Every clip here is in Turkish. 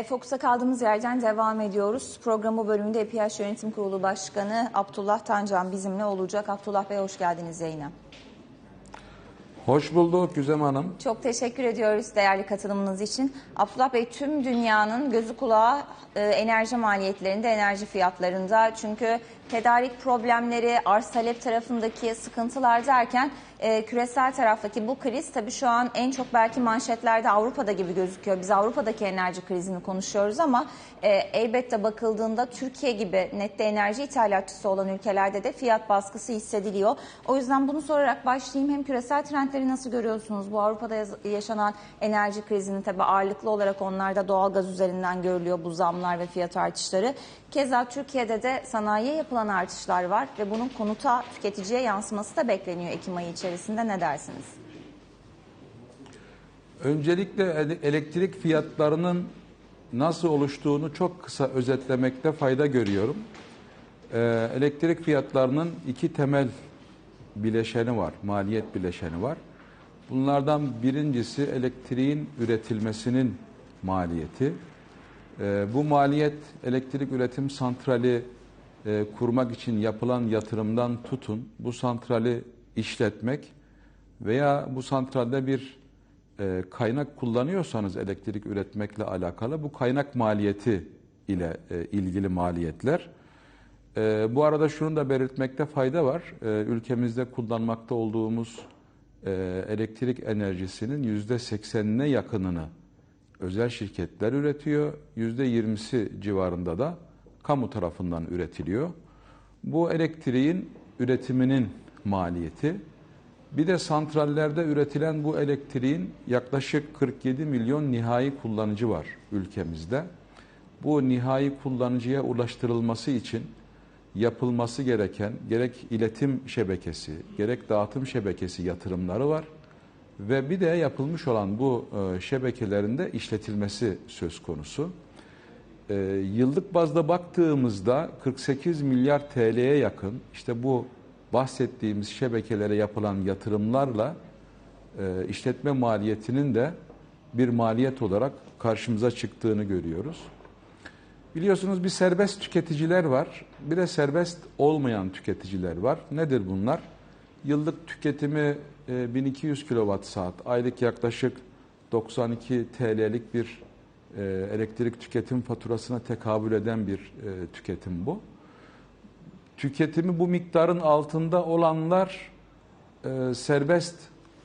E, Fokus'a kaldığımız yerden devam ediyoruz. Programı bölümünde EPH Yönetim Kurulu Başkanı Abdullah Tancan bizimle olacak. Abdullah Bey hoş geldiniz yayına. Hoş bulduk Güzem Hanım. Çok teşekkür ediyoruz değerli katılımınız için. Abdullah Bey tüm dünyanın gözü kulağı e, enerji maliyetlerinde, enerji fiyatlarında. Çünkü tedarik problemleri, arz talep tarafındaki sıkıntılar derken e, küresel taraftaki bu kriz tabii şu an en çok belki manşetlerde Avrupa'da gibi gözüküyor. Biz Avrupa'daki enerji krizini konuşuyoruz ama e, elbette bakıldığında Türkiye gibi nette enerji ithalatçısı olan ülkelerde de fiyat baskısı hissediliyor. O yüzden bunu sorarak başlayayım. Hem küresel trendleri nasıl görüyorsunuz? Bu Avrupa'da yaşanan enerji krizini tabii ağırlıklı olarak onlarda doğalgaz üzerinden görülüyor bu zamlar ve fiyat artışları. Keza Türkiye'de de sanayiye yapılan artışlar var ve bunun konuta tüketiciye yansıması da bekleniyor Ekim ayı içerisinde. Ne dersiniz? Öncelikle ele- elektrik fiyatlarının nasıl oluştuğunu çok kısa özetlemekte fayda görüyorum. Ee, elektrik fiyatlarının iki temel bileşeni var, maliyet bileşeni var. Bunlardan birincisi elektriğin üretilmesinin maliyeti. Ee, bu maliyet elektrik üretim santrali e, kurmak için yapılan yatırımdan tutun, bu santrali işletmek veya bu santralde bir e, kaynak kullanıyorsanız elektrik üretmekle alakalı bu kaynak maliyeti ile e, ilgili maliyetler. Bu arada şunu da belirtmekte fayda var. Ülkemizde kullanmakta olduğumuz elektrik enerjisinin yüzde seksenine yakınını özel şirketler üretiyor. Yüzde yirmisi civarında da kamu tarafından üretiliyor. Bu elektriğin üretiminin maliyeti. Bir de santrallerde üretilen bu elektriğin yaklaşık 47 milyon nihai kullanıcı var ülkemizde. Bu nihai kullanıcıya ulaştırılması için yapılması gereken gerek iletim şebekesi, gerek dağıtım şebekesi yatırımları var. Ve bir de yapılmış olan bu e, şebekelerin de işletilmesi söz konusu. E, yıllık bazda baktığımızda 48 milyar TL'ye yakın işte bu bahsettiğimiz şebekelere yapılan yatırımlarla e, işletme maliyetinin de bir maliyet olarak karşımıza çıktığını görüyoruz. Biliyorsunuz bir serbest tüketiciler var, bir de serbest olmayan tüketiciler var. Nedir bunlar? Yıllık tüketimi e, 1200 kilowatt saat, aylık yaklaşık 92 TL'lik bir e, elektrik tüketim faturasına tekabül eden bir e, tüketim bu. Tüketimi bu miktarın altında olanlar e, serbest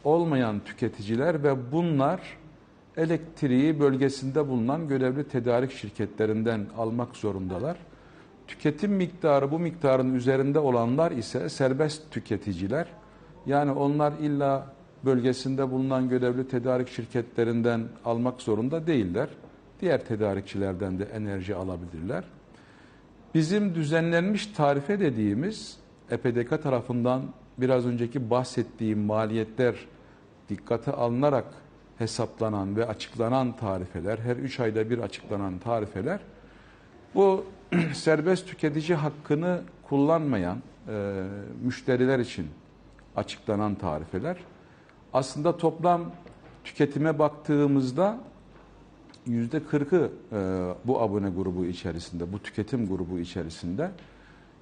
olmayan tüketiciler ve bunlar elektriği bölgesinde bulunan görevli tedarik şirketlerinden almak zorundalar. Tüketim miktarı bu miktarın üzerinde olanlar ise serbest tüketiciler. Yani onlar illa bölgesinde bulunan görevli tedarik şirketlerinden almak zorunda değiller. Diğer tedarikçilerden de enerji alabilirler. Bizim düzenlenmiş tarife dediğimiz EPDK tarafından biraz önceki bahsettiğim maliyetler dikkate alınarak hesaplanan ve açıklanan tarifeler, her 3 ayda bir açıklanan tarifeler, bu serbest tüketici hakkını kullanmayan e, müşteriler için açıklanan tarifeler, aslında toplam tüketime baktığımızda yüzde kırkı e, bu abone grubu içerisinde, bu tüketim grubu içerisinde,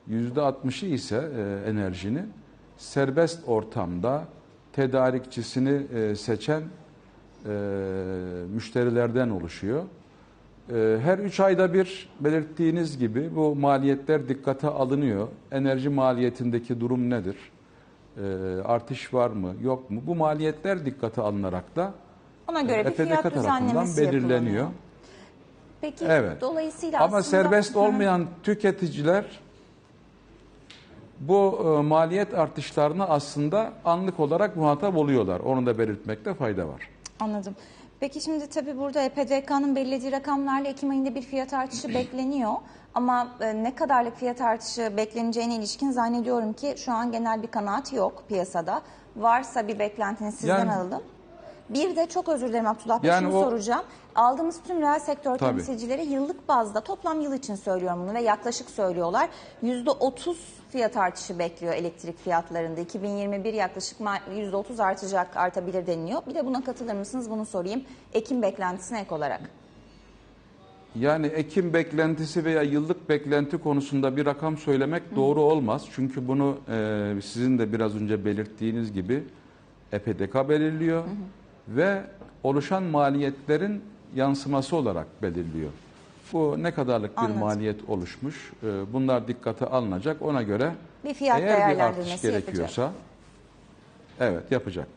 yüzde altmışı ise e, enerjinin serbest ortamda tedarikçisini e, seçen e, müşterilerden oluşuyor. E, her üç ayda bir belirttiğiniz gibi bu maliyetler dikkate alınıyor. Enerji maliyetindeki durum nedir? E, artış var mı, yok mu? Bu maliyetler dikkate alınarak da Ona göre bir EPDK fiyat tarafından düzenlemesi belirleniyor. Peki Evet. dolayısıyla Ama aslında... serbest olmayan tüketiciler bu e, maliyet artışlarına aslında anlık olarak muhatap oluyorlar. Onu da belirtmekte fayda var. Anladım. Peki şimdi tabii burada EPDK'nın belirlediği rakamlarla Ekim ayında bir fiyat artışı bekleniyor. Ama e, ne kadarlık fiyat artışı bekleneceğine ilişkin zannediyorum ki şu an genel bir kanaat yok piyasada. Varsa bir beklentiniz sizden Yani- alalım. Bir de çok özür dilerim Abdullah Bey Yani şunu o- soracağım. Aldığımız tüm reel sektör Tabii. temsilcileri yıllık bazda toplam yıl için söylüyorum bunu ve yaklaşık söylüyorlar. %30 fiyat artışı bekliyor elektrik fiyatlarında. 2021 yaklaşık ma- %30 artacak, artabilir deniliyor. Bir de buna katılır mısınız bunu sorayım. Ekim beklentisine ek olarak. Yani ekim beklentisi veya yıllık beklenti konusunda bir rakam söylemek doğru olmaz. Çünkü bunu e, sizin de biraz önce belirttiğiniz gibi EPDK belirliyor ve oluşan maliyetlerin yansıması olarak belirliyor. Bu ne kadarlık bir Anladım. maliyet oluşmuş? e, bunlar dikkate alınacak. Ona göre Bir fiyat eğer bir artış değerlendirmesi yapacak. gerekiyorsa evet yapacak.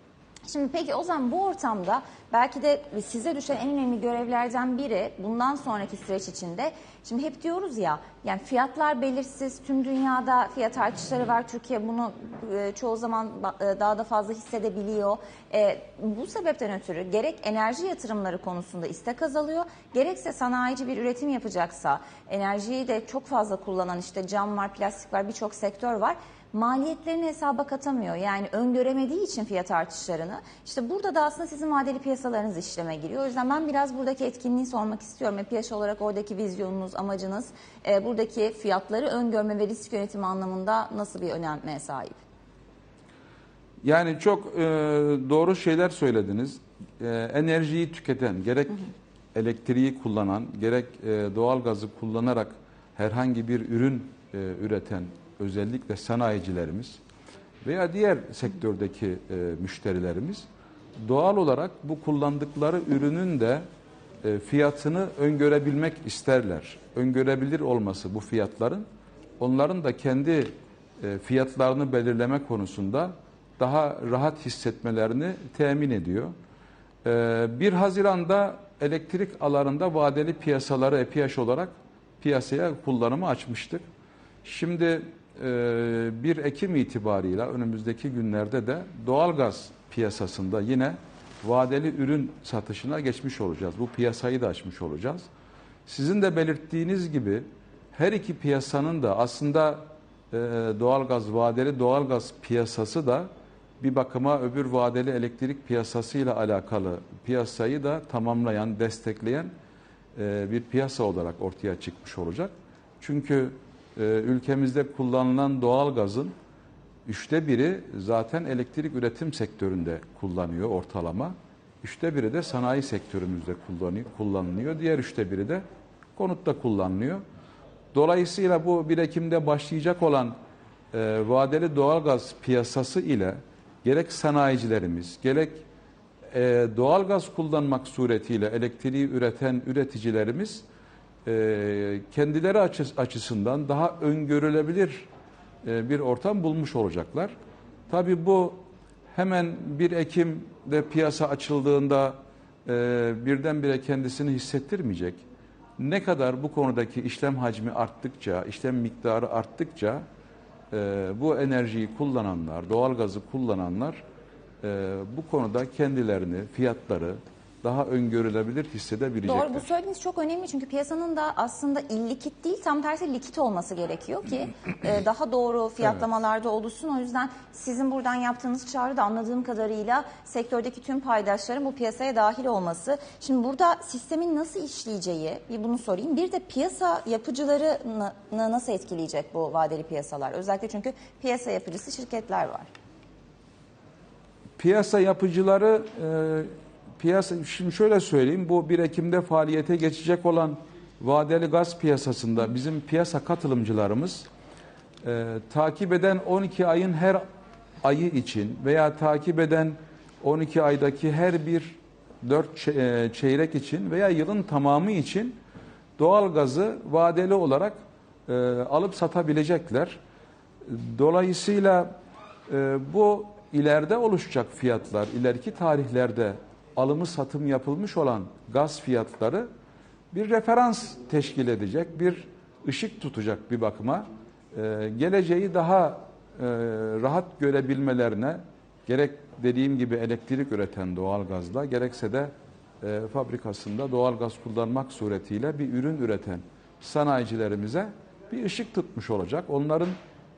Şimdi peki o zaman bu ortamda belki de size düşen en önemli görevlerden biri bundan sonraki süreç içinde şimdi hep diyoruz ya yani fiyatlar belirsiz tüm dünyada fiyat artışları var Türkiye bunu e, çoğu zaman e, daha da fazla hissedebiliyor. E, bu sebepten ötürü gerek enerji yatırımları konusunda istek azalıyor gerekse sanayici bir üretim yapacaksa enerjiyi de çok fazla kullanan işte cam var plastik var birçok sektör var maliyetlerini hesaba katamıyor. Yani öngöremediği için fiyat artışlarını. İşte burada da aslında sizin vadeli piyasalarınız işleme giriyor. O yüzden ben biraz buradaki etkinliği sormak istiyorum. E, piyasa olarak oradaki vizyonunuz, amacınız e, buradaki fiyatları öngörme ve risk yönetimi anlamında nasıl bir öneme sahip? Yani çok e, doğru şeyler söylediniz. E, enerjiyi tüketen, gerek elektriği kullanan, gerek e, doğal gazı kullanarak herhangi bir ürün e, üreten özellikle sanayicilerimiz veya diğer sektördeki e, müşterilerimiz doğal olarak bu kullandıkları ürünün de e, fiyatını öngörebilmek isterler. Öngörebilir olması bu fiyatların onların da kendi e, fiyatlarını belirleme konusunda daha rahat hissetmelerini temin ediyor. Ee, 1 Haziran'da elektrik alanında vadeli piyasaları EPİAŞ olarak piyasaya kullanımı açmıştık. Şimdi e, 1 Ekim itibarıyla önümüzdeki günlerde de doğalgaz piyasasında yine vadeli ürün satışına geçmiş olacağız. Bu piyasayı da açmış olacağız. Sizin de belirttiğiniz gibi her iki piyasanın da aslında e, doğalgaz vadeli doğalgaz piyasası da bir bakıma öbür vadeli elektrik piyasasıyla alakalı piyasayı da tamamlayan, destekleyen e, bir piyasa olarak ortaya çıkmış olacak. Çünkü e, ülkemizde kullanılan doğalgazın üçte biri zaten elektrik üretim sektöründe kullanıyor ortalama. Üçte biri de sanayi sektörümüzde kullanılıyor. Diğer üçte biri de konutta kullanılıyor. Dolayısıyla bu 1 Ekim'de başlayacak olan e, vadeli doğalgaz piyasası ile gerek sanayicilerimiz, gerek e, doğalgaz kullanmak suretiyle elektriği üreten üreticilerimiz e, kendileri açı, açısından daha öngörülebilir e, bir ortam bulmuş olacaklar. Tabii bu hemen 1 Ekim'de piyasa açıldığında e, birdenbire kendisini hissettirmeyecek. Ne kadar bu konudaki işlem hacmi arttıkça, işlem miktarı arttıkça bu enerjiyi kullananlar, doğalgazı kullananlar bu konuda kendilerini, fiyatları daha öngörülebilir hissedebilecekler. Doğru bu söylediğiniz çok önemli çünkü piyasanın da aslında illikit değil tam tersi likit olması gerekiyor ki e, daha doğru fiyatlamalarda oluşsun. O yüzden sizin buradan yaptığınız çağrı da anladığım kadarıyla sektördeki tüm paydaşların bu piyasaya dahil olması. Şimdi burada sistemin nasıl işleyeceği bir bunu sorayım. Bir de piyasa yapıcıları nasıl etkileyecek bu vadeli piyasalar? Özellikle çünkü piyasa yapıcısı şirketler var. Piyasa yapıcıları e, piyasa şimdi şöyle söyleyeyim bu 1 Ekim'de faaliyete geçecek olan vadeli gaz piyasasında bizim piyasa katılımcılarımız e, takip eden 12 ayın her ayı için veya takip eden 12 aydaki her bir 4 e, çeyrek için veya yılın tamamı için doğal gazı vadeli olarak e, alıp satabilecekler. Dolayısıyla e, bu ileride oluşacak fiyatlar, ileriki tarihlerde alımı satım yapılmış olan gaz fiyatları bir referans teşkil edecek, bir ışık tutacak bir bakıma. Ee, geleceği daha e, rahat görebilmelerine gerek dediğim gibi elektrik üreten doğalgazla gerekse de e, fabrikasında doğalgaz kullanmak suretiyle bir ürün üreten sanayicilerimize bir ışık tutmuş olacak. Onların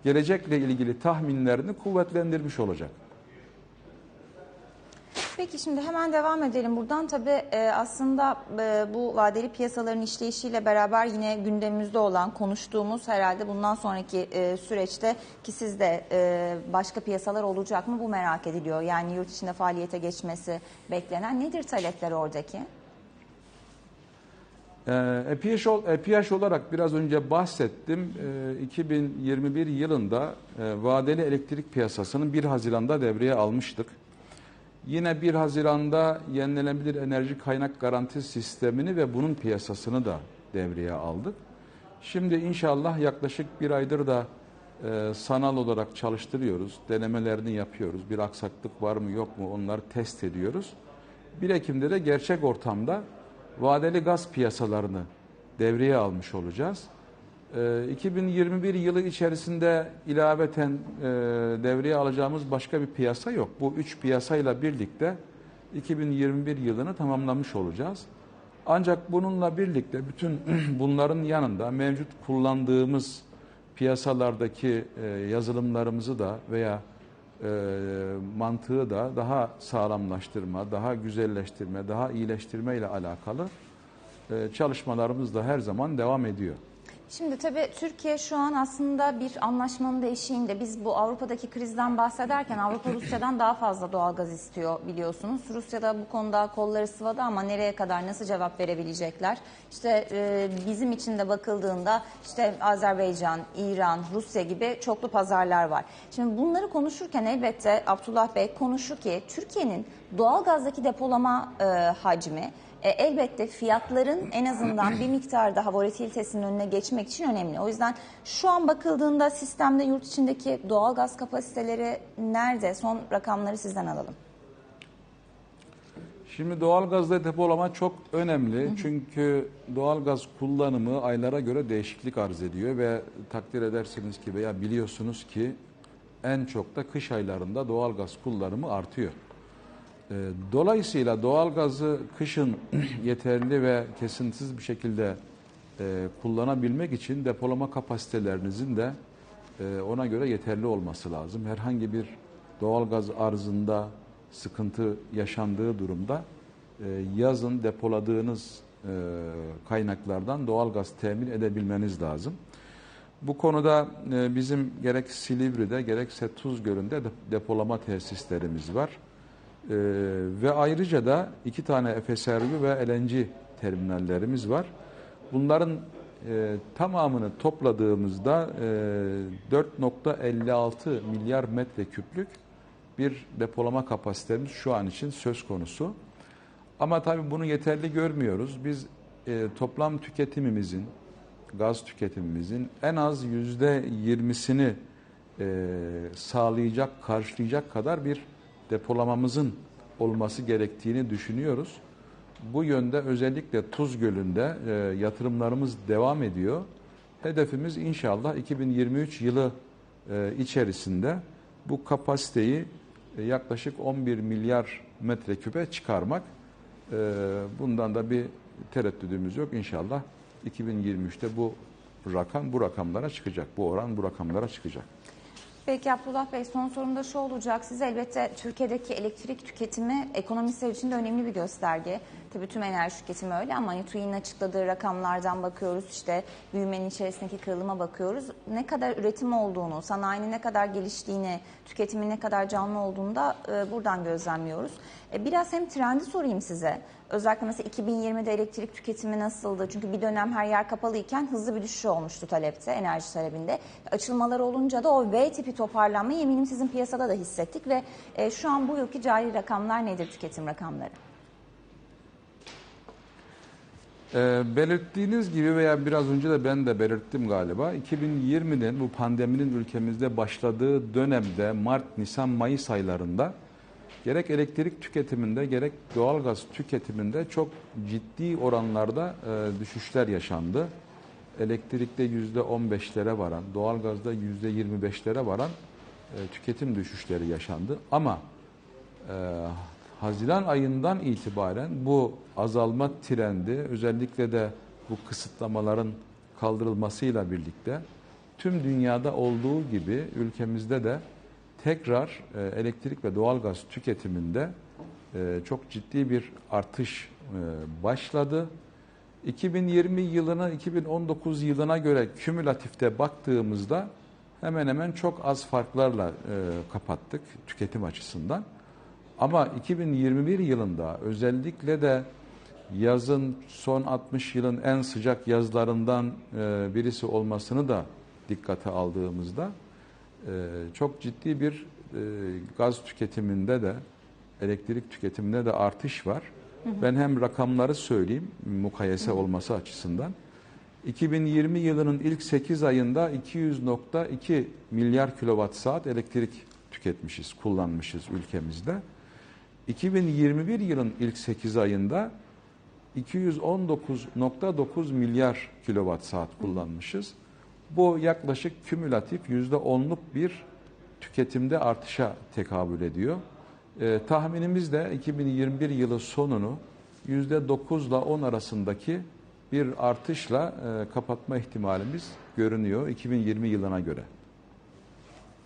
gelecekle ilgili tahminlerini kuvvetlendirmiş olacak. Peki şimdi hemen devam edelim. Buradan tabii e, aslında e, bu vadeli piyasaların işleyişiyle beraber yine gündemimizde olan konuştuğumuz herhalde bundan sonraki e, süreçte ki sizde başka piyasalar olacak mı bu merak ediliyor. Yani yurt içinde faaliyete geçmesi beklenen nedir talepler oradaki? EPH, ol- EPH olarak biraz önce bahsettim. Ee, 2021 yılında vadeli elektrik piyasasını 1 Haziran'da devreye almıştık. Yine 1 Haziran'da yenilenebilir enerji kaynak garanti sistemini ve bunun piyasasını da devreye aldık. Şimdi inşallah yaklaşık bir aydır da e, sanal olarak çalıştırıyoruz. Denemelerini yapıyoruz. Bir aksaklık var mı yok mu onları test ediyoruz. 1 Ekim'de de gerçek ortamda vadeli gaz piyasalarını devreye almış olacağız. Ee, 2021 yılı içerisinde ilaveten e, devreye alacağımız başka bir piyasa yok. Bu üç piyasayla birlikte 2021 yılını tamamlamış olacağız. Ancak bununla birlikte bütün bunların yanında mevcut kullandığımız piyasalardaki e, yazılımlarımızı da veya e, mantığı da daha sağlamlaştırma, daha güzelleştirme, daha iyileştirme ile alakalı çalışmalarımız da her zaman devam ediyor. Şimdi tabii Türkiye şu an aslında bir anlaşmanın da. Biz bu Avrupa'daki krizden bahsederken Avrupa Rusya'dan daha fazla doğalgaz istiyor biliyorsunuz. Rusya da bu konuda kolları sıvadı ama nereye kadar nasıl cevap verebilecekler? İşte e, bizim için de bakıldığında işte Azerbaycan, İran, Rusya gibi çoklu pazarlar var. Şimdi bunları konuşurken elbette Abdullah Bey konuşu ki Türkiye'nin doğalgazdaki depolama e, hacmi e, elbette fiyatların en azından bir miktar daha volatilitesinin önüne geçmek için önemli. O yüzden şu an bakıldığında sistemde yurt içindeki doğalgaz kapasiteleri nerede? Son rakamları sizden alalım. Şimdi doğalgazda depolama çok önemli. Çünkü doğalgaz kullanımı aylara göre değişiklik arz ediyor ve takdir edersiniz ki veya biliyorsunuz ki en çok da kış aylarında doğalgaz kullanımı artıyor. Ee, Dolayısıyla doğalgazı kışın yeterli ve kesintisiz bir şekilde e, kullanabilmek için depolama kapasitelerinizin de e, ona göre yeterli olması lazım. Herhangi bir doğalgaz arzında sıkıntı yaşandığı durumda e, yazın depoladığınız e, kaynaklardan doğalgaz temin edebilmeniz lazım. Bu konuda bizim gerek Silivri'de gerekse Tuzgölü'nde de- depolama tesislerimiz var. Ee, ve ayrıca da iki tane FSRU ve LNG terminallerimiz var. Bunların e, tamamını topladığımızda e, 4.56 milyar metreküplük bir depolama kapasitemiz şu an için söz konusu. Ama tabii bunu yeterli görmüyoruz. Biz e, toplam tüketimimizin, gaz tüketimimizin en az yüzde yirmisini e, sağlayacak, karşılayacak kadar bir depolamamızın olması gerektiğini düşünüyoruz. Bu yönde özellikle Tuz Gölü'nde e, yatırımlarımız devam ediyor. Hedefimiz inşallah 2023 yılı e, içerisinde bu kapasiteyi e, yaklaşık 11 milyar metreküpe çıkarmak. E, bundan da bir tereddüdümüz yok. İnşallah 2023'te bu rakam bu rakamlara çıkacak. Bu oran bu rakamlara çıkacak. Peki Abdullah Bey son sorum da şu olacak. Siz elbette Türkiye'deki elektrik tüketimi ekonomistler için de önemli bir gösterge. Tabii tüm enerji tüketimi öyle ama hani TÜİ'nin açıkladığı rakamlardan bakıyoruz. işte büyümenin içerisindeki kırılıma bakıyoruz. Ne kadar üretim olduğunu, sanayinin ne kadar geliştiğini, tüketimin ne kadar canlı olduğunu da e, buradan gözlemliyoruz. E, biraz hem trendi sorayım size. Özellikle mesela 2020'de elektrik tüketimi nasıldı? Çünkü bir dönem her yer kapalıyken hızlı bir düşüş olmuştu talepte, enerji talebinde. Açılmalar olunca da o V tipi toparlanmayı eminim sizin piyasada da hissettik ve e, şu an bu yılki cari rakamlar nedir tüketim rakamları? Ee, belirttiğiniz gibi veya biraz önce de ben de belirttim galiba 2020'nin bu pandeminin ülkemizde başladığı dönemde Mart, Nisan, Mayıs aylarında gerek elektrik tüketiminde gerek doğalgaz tüketiminde çok ciddi oranlarda e, düşüşler yaşandı. Elektrikte yüzde 15'lere varan, doğalgazda yüzde 25'lere varan e, tüketim düşüşleri yaşandı. Ama e, Haziran ayından itibaren bu azalma trendi özellikle de bu kısıtlamaların kaldırılmasıyla birlikte tüm dünyada olduğu gibi ülkemizde de tekrar e, elektrik ve doğalgaz tüketiminde e, çok ciddi bir artış e, başladı. 2020 yılına 2019 yılına göre kümülatifte baktığımızda hemen hemen çok az farklarla e, kapattık tüketim açısından. Ama 2021 yılında özellikle de yazın son 60 yılın en sıcak yazlarından e, birisi olmasını da dikkate aldığımızda çok ciddi bir e, gaz tüketiminde de elektrik tüketiminde de artış var. Ben hem rakamları söyleyeyim mukayese olması açısından. 2020 yılının ilk 8 ayında 200.2 milyar kilowatt saat elektrik tüketmişiz, kullanmışız ülkemizde. 2021 yılın ilk 8 ayında 219.9 milyar kilowatt saat kullanmışız. Bu yaklaşık kümülatif %10'luk bir tüketimde artışa tekabül ediyor. Ee, tahminimiz de 2021 yılı sonunu %9 ile 10 arasındaki bir artışla e, kapatma ihtimalimiz görünüyor 2020 yılına göre.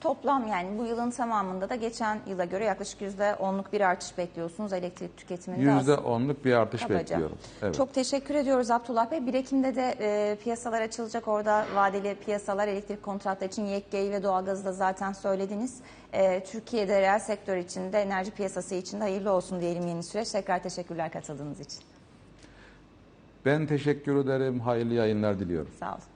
Toplam yani bu yılın tamamında da geçen yıla göre yaklaşık %10'luk bir artış bekliyorsunuz elektrik tüketiminde. aslında. %10'luk bir artış Kabaca. bekliyorum. Evet. Çok teşekkür ediyoruz Abdullah Bey. 1 Ekim'de de e, piyasalar açılacak. Orada vadeli piyasalar elektrik kontratları için YK'yi ve doğalgazı da zaten söylediniz. E, Türkiye'de reel sektör için de enerji piyasası için de hayırlı olsun diyelim yeni süreç. Tekrar teşekkürler katıldığınız için. Ben teşekkür ederim. Hayırlı yayınlar diliyorum. Sağ olun.